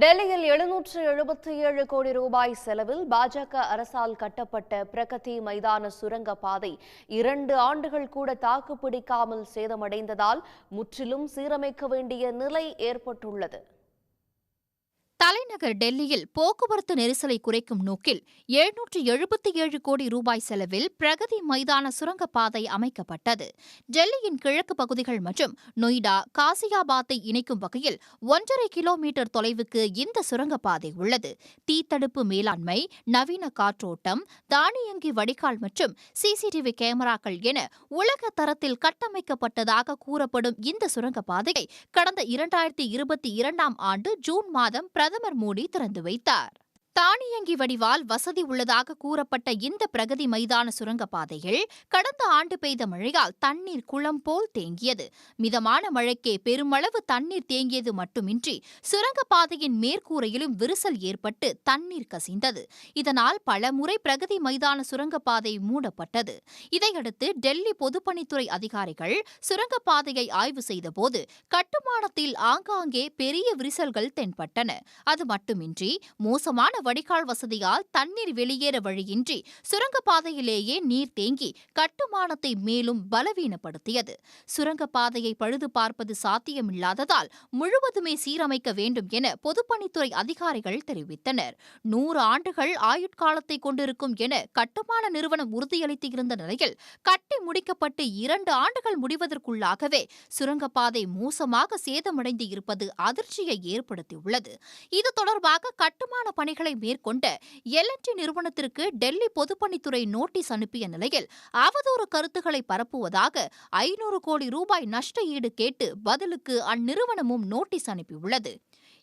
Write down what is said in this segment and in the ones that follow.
டெல்லியில் எழுநூற்று எழுபத்தி ஏழு கோடி ரூபாய் செலவில் பாஜக அரசால் கட்டப்பட்ட பிரகதி மைதான சுரங்க பாதை இரண்டு ஆண்டுகள் கூட தாக்குப்பிடிக்காமல் சேதமடைந்ததால் முற்றிலும் சீரமைக்க வேண்டிய நிலை ஏற்பட்டுள்ளது. தலைநகர் டெல்லியில் போக்குவரத்து நெரிசலை குறைக்கும் நோக்கில் எழுநூற்று எழுபத்தி ஏழு கோடி ரூபாய் செலவில் பிரகதி மைதான சுரங்கப்பாதை அமைக்கப்பட்டது. டெல்லியின் கிழக்கு பகுதிகள் மற்றும் நொய்டா காசியாபாத்தை இணைக்கும் வகையில் ஒன்றரை கிலோமீட்டர் தொலைவுக்கு இந்த சுரங்கப்பாதை உள்ளது. தீத்தடுப்பு மேலாண்மை நவீன காற்றோட்டம் தானியங்கி வடிகால் மற்றும் சிசிடிவி கேமராக்கள் என உலக தரத்தில் கட்டமைக்கப்பட்டதாக கூறப்படும் இந்த சுரங்கப்பாதையை கடந்த இரண்டாயிரத்தி இருபத்தி இரண்டாம் ஆண்டு ஜூன் மாதம் பிரதமர் மோடி திறந்து வைத்தார். தானியங்கி வடிவால் வசதி உள்ளதாக கூறப்பட்ட இந்த பிரகதி மைதான சுரங்கப்பாதையில் கடந்த ஆண்டு பெய்த மழையால் தண்ணீர் குளம் போல் தேங்கியது. மிதமான மழைக்கே பெருமளவு தண்ணீர் தேங்கியது மட்டுமின்றி சுரங்கப்பாதையின் மேற்கூரையிலும் விரிசல் ஏற்பட்டு தண்ணீர் கசிந்தது. இதனால் பல முறை பிரகதி மைதான சுரங்கப்பாதை மூடப்பட்டது. இதையடுத்து டெல்லி பொதுப்பணித்துறை அதிகாரிகள் சுரங்கப்பாதையை ஆய்வு செய்தபோது கட்டு விமானத்தில் ஆங்காங்கே பெரிய விரிசல்கள் தென்பட்டன. அது மட்டுமின்றி மோசமான வடிகால் வசதியால் தண்ணீர் வெளியேற வழியின்றி சுரங்கப்பாதையிலேயே நீர் தேங்கி கட்டுமானத்தை மேலும் பலவீனப்படுத்தியது. சுரங்கப்பாதையை பழுது பார்ப்பது சாத்தியமில்லாததால் முழுவதுமே சீரமைக்க வேண்டும் என பொதுப்பணித்துறை அதிகாரிகள் தெரிவித்தனர். நூறு ஆண்டுகள் ஆயுட்காலத்தை கொண்டிருக்கும் என கட்டுமான நிறுவனம் உறுதியளித்து இருந்த நிலையில் கட்டி முடிக்கப்பட்டு இரண்டு ஆண்டுகள் முடிவதற்குள்ளாகவே சுரங்கப்பாதை மோசமாக சேதமடைந்து இருப்பது அதிர்ச்சியை ஏற்படுத்தியுள்ளது. இது தொடர்பாக கட்டுமான பணிகளை மேற்கொண்ட எல்என்டி நிறுவனத்திற்கு டெல்லி பொதுப்பணித்துறை நோட்டீஸ் அனுப்பிய நிலையில் அவதூறு கருத்துக்களை பரப்புவதாக ஐநூறு கோடி ரூபாய் நஷ்ட ஈடு கேட்டு பதிலுக்கு அந்நிறுவனமும் நோட்டீஸ் அனுப்பியுள்ளது.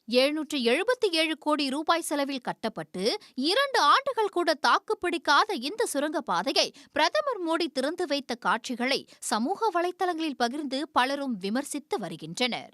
எழுநூற்று எழுபத்தி ஏழு கோடி ரூபாய் செலவில் கட்டப்பட்டு இரண்டு ஆண்டுகள் கூட தாக்குப்பிடிக்காத இந்த சுரங்கப்பாதையை பிரதமர் மோடி திறந்து வைத்த காட்சிகளை சமூக வலைதளங்களில் பகிர்ந்து பலரும் விமர்சித்து வருகின்றனர்.